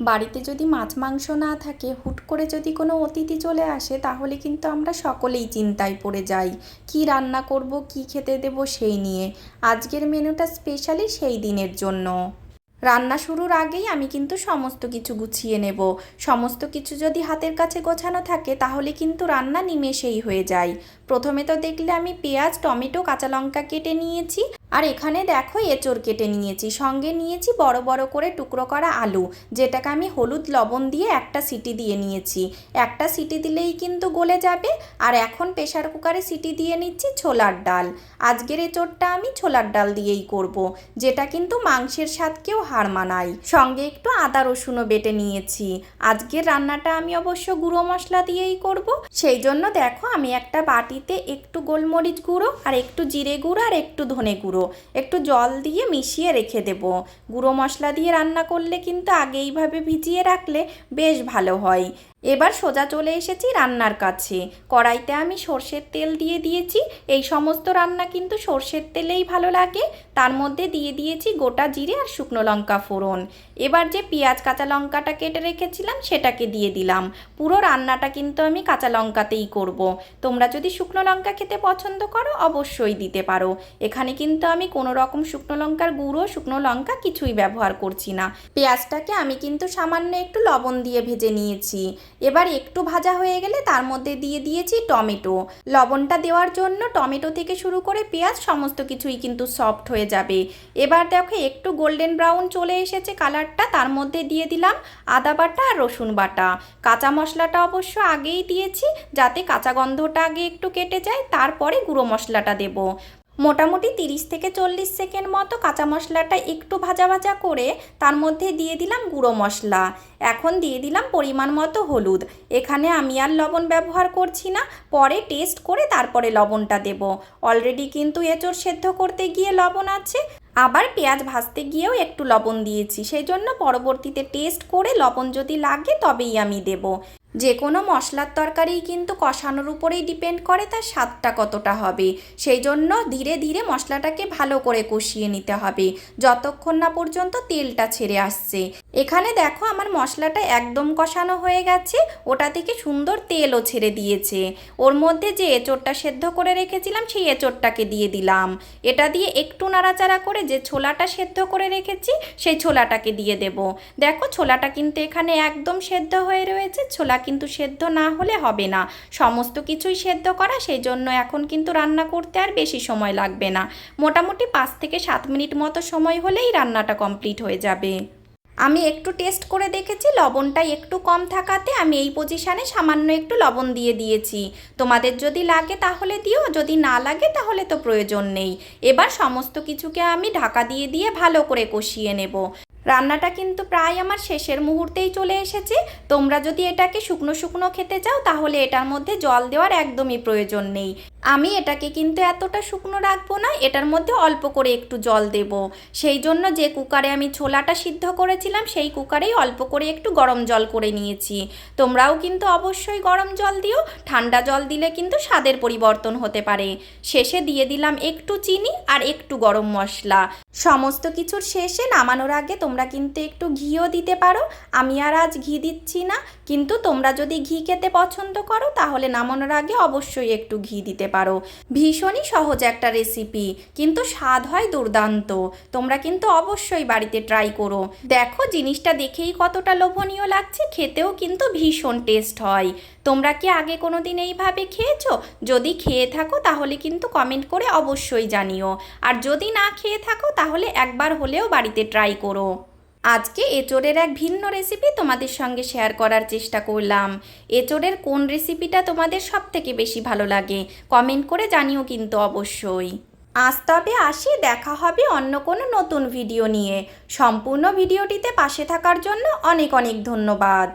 বাড়িতে যদি মাছ, মাংস না থাকে, হুট করে যদি কোনো অতিথি চলে আসে, তাহলে কিন্তু আমরা সকলেই চিন্তায় পড়ে যাই। কি রান্না করব, কি খেতে দেব সেই নিয়ে। আজকের মেনুটা স্পেশালি সেই দিনের জন্য। রান্না শুরুর আগেই আমি কিন্তু সমস্ত কিছু গুছিয়ে নেব। সমস্ত কিছু যদি হাতের কাছে গোছানো থাকে, তাহলে কিন্তু রান্না নিমেষেই হয়ে যায়। প্রথমে তো দেখলে আমি পেঁয়াজ, টমেটো, কাঁচা লঙ্কা কেটে নিয়েছি। আর এখানে দেখো এঁচড় কেটে নিয়েছি। সঙ্গে নিয়েছি বড় বড় করে টুকরো করা আলু। যেটাকে আমি হলুদ লবণ দিয়ে একটা সিটি দিয়ে নিয়েছি। একটা সিটি দিলেই কিন্তু গলে যাবে। আর এখন প্রেশার কুকারে সিটি দিয়ে নিচ্ছি ছোলার ডাল। আজকের এঁচড়টা আমি ছোলার ডাল দিয়েই করব। যেটা কিন্তু মাংসের স্বাদকেও হার মানায়। সঙ্গে একটু আদা রসুনও বেটে নিয়েছি। আজকের রান্নাটা আমি অবশ্য গুঁড়ো মশলা দিয়েই করব। সেই জন্য দেখো আমি একটা বাটিতে একটু গোলমরিচ গুঁড়ো আর একটু জিরে গুঁড়ো আর একটু ধনে গুঁড়ো একটু জল দিয়ে মিশিয়ে রেখে দেব। গুঁড়ো মশলা দিয়ে রান্না করলে কিন্তু আগে এইভাবে ভিজিয়ে রাখলে বেশ ভালো হয়। এবার সোজা চলে এসেছি রান্নার কাছে। কড়াইতে আমি সর্ষের তেল দিয়ে দিয়েছি। এই সমস্ত রান্না কিন্তু সর্ষের তেলেই ভালো লাগে। তার মধ্যে দিয়ে দিয়েছি গোটা জিরে আর শুকনো লঙ্কা ফোড়ন। এবার যে পেঁয়াজ, কাঁচা লঙ্কাটা কেটে রেখেছিলাম, সেটাকে দিয়ে দিলাম। পুরো রান্নাটা কিন্তু আমি কাঁচা লঙ্কাতেই করব। তোমরা যদি শুকনো লঙ্কা খেতে পছন্দ করো, অবশ্যই দিতে পারো। এখানে কিন্তু আমি কোনো রকম শুকনো লঙ্কার গুঁড়ো, শুকনো লঙ্কা কিছুই ব্যবহার করছি না। পেঁয়াজটাকে আমি কিন্তু সামান্য একটু লবণ দিয়ে ভেজে নিয়েছি। এবার একটু ভাজা হয়ে গেলে তার মধ্যে দিয়ে দিয়েছি টমেটো। লবণটা দেওয়ার জন্য টমেটো থেকে শুরু করে পেঁয়াজ সমস্ত কিছুই কিন্তু সফট হয়ে যাবে। এবার দেখো একটু গোল্ডেন ব্রাউন চলে এসেছে কালারটা তার মধ্যে দিয়ে দিলাম আদা বাটা আর রসুন বাটা। কাঁচা মশলাটা অবশ্য আগেই দিয়েছি, যাতে কাঁচা গন্ধটা আগে একটু কেটে যায়, তারপরে গুঁড়ো মশলাটা দেব। মোটামুটি তিরিশ থেকে চল্লিশ সেকেন্ড মতো কাঁচা মশলাটা একটু ভাজা ভাজা করে তার মধ্যে দিয়ে দিলাম গুঁড়ো মশলা। এখন দিয়ে দিলাম পরিমাণ মতো হলুদ। এখানে আমি আর লবণ ব্যবহার করছি না। পরে টেস্ট করে তারপরে লবণটা দেব। অলরেডি কিন্তু এঁচড় সেদ্ধ করতে গিয়ে লবণ আছে। আবার পেঁয়াজ ভাজতে গিয়েও একটু লবণ দিয়েছি। সেই জন্য পরবর্তীতে টেস্ট করে লবণ যদি লাগে তবেই আমি দেব। যে কোনো মশলার তরকারিই কিন্তু কষানোর উপরেই ডিপেন্ড করে তার স্বাদটা কতটা হবে। সেই জন্য ধীরে ধীরে মশলাটাকে ভালো করে কষিয়ে নিতে হবে, যতক্ষণ না পর্যন্ত তেলটা ছেড়ে আসছে। এখানে দেখো আমার মশলাটা একদম কষানো হয়ে গেছে, ওটা থেকে সুন্দর তেলও ছেড়ে দিয়েছে। ওর মধ্যে যে এঁচড়টা সেদ্ধ করে রেখেছিলাম, সেই এঁচড়টাকে দিয়ে দিলাম। এটা দিয়ে একটু নাড়াচাড়া করে যে ছোলাটা সেদ্ধ করে রেখেছি, সেই ছোলাটাকে দিয়ে দেব। দেখো ছোলাটা কিন্তু এখানে একদম সেদ্ধ হয়ে রয়েছে, ছোলা কিন্তু সেদ্ধ না হলে হবে না। সমস্ত কিছুই সেদ্ধ করা সেই জন্য এখন কিন্তু রান্না করতে আর বেশি সময় লাগবে না। মোটামুটি পাঁচ থেকে সাত মিনিট মতো সময় হলেই রান্নাটা কমপ্লিট হয়ে যাবে। আমি একটু টেস্ট করে দেখেছি, লবণটা একটু কম থাকাতে আমি এই পজিশানে সামান্য একটু লবণ দিয়ে দিয়েছি। তোমাদের যদি লাগে তাহলে দিও, যদি না লাগে তাহলে তো প্রয়োজন নেই। এবার সমস্ত কিছুকে আমি ঢাকা দিয়ে দিয়ে ভালো করে কষিয়ে নেব। রান্নাটা কিন্তু প্রায় আমার শেষের মুহূর্তেই চলে এসেছে। তোমরা যদি এটাকে শুকনো শুকনো খেতে চাও, তাহলে এটার মধ্যে জল দেওয়ার একদমই প্রয়োজন নেই। আমি এটাকে কিন্তু এতটা শুকনো রাখব না, এটার মধ্যে অল্প করে একটু জল দেব। সেই জন্য যে কুকারে আমি ছোলাটা সিদ্ধ করেছিলাম, সেই কুকারেই অল্প করে একটু গরম জল করে নিয়েছি। তোমরাও কিন্তু অবশ্যই গরম জল দিও, ঠান্ডা জল দিলে কিন্তু স্বাদের পরিবর্তন হতে পারে। শেষে দিয়ে দিলাম একটু চিনি আর একটু গরম মশলা। সমস্ত কিছুর শেষে নামানোর আগে তোমরা কিন্তু একটু ঘিও দিতে পারো। আমি আর আজ ঘি দিচ্ছি না, কিন্তু তোমরা যদি ঘি খেতে পছন্দ করো, তাহলে নামানোর আগে অবশ্যই একটু ঘি দিতে পারো। ভীষণই সহজ একটা রেসিপি কিন্তু স্বাদ হয় দুর্দান্ত। তোমরা কিন্তু অবশ্যই বাড়িতে ট্রাই করো। দেখো, জিনিসটা দেখেই কতটা লোভনীয় লাগছে, খেতেও কিন্তু ভীষণ টেস্ট হয়। তোমরা কি আগে কোনো দিন এইভাবে খেয়েছো? যদি খেয়ে থাকো, তাহলে কিন্তু কমেন্ট করে অবশ্যই জানিও। আর যদি না খেয়ে থাকো, তাহলে একবার হলেও বাড়িতে ট্রাই করো। আজকে এঁচোড়ের এক ভিন্ন রেসিপি তোমাদের সঙ্গে শেয়ার করার চেষ্টা করলাম। এঁচোড়ের কোন রেসিপিটা তোমাদের সব থেকে বেশি ভালো লাগে? কমেন্ট করে জানিও কিন্তু অবশ্যই। আজ তবে আসি, দেখা হবে অন্য কোনো নতুন ভিডিও নিয়ে। সম্পূর্ণ ভিডিওটিতে পাশে থাকার জন্য অনেক অনেক ধন্যবাদ।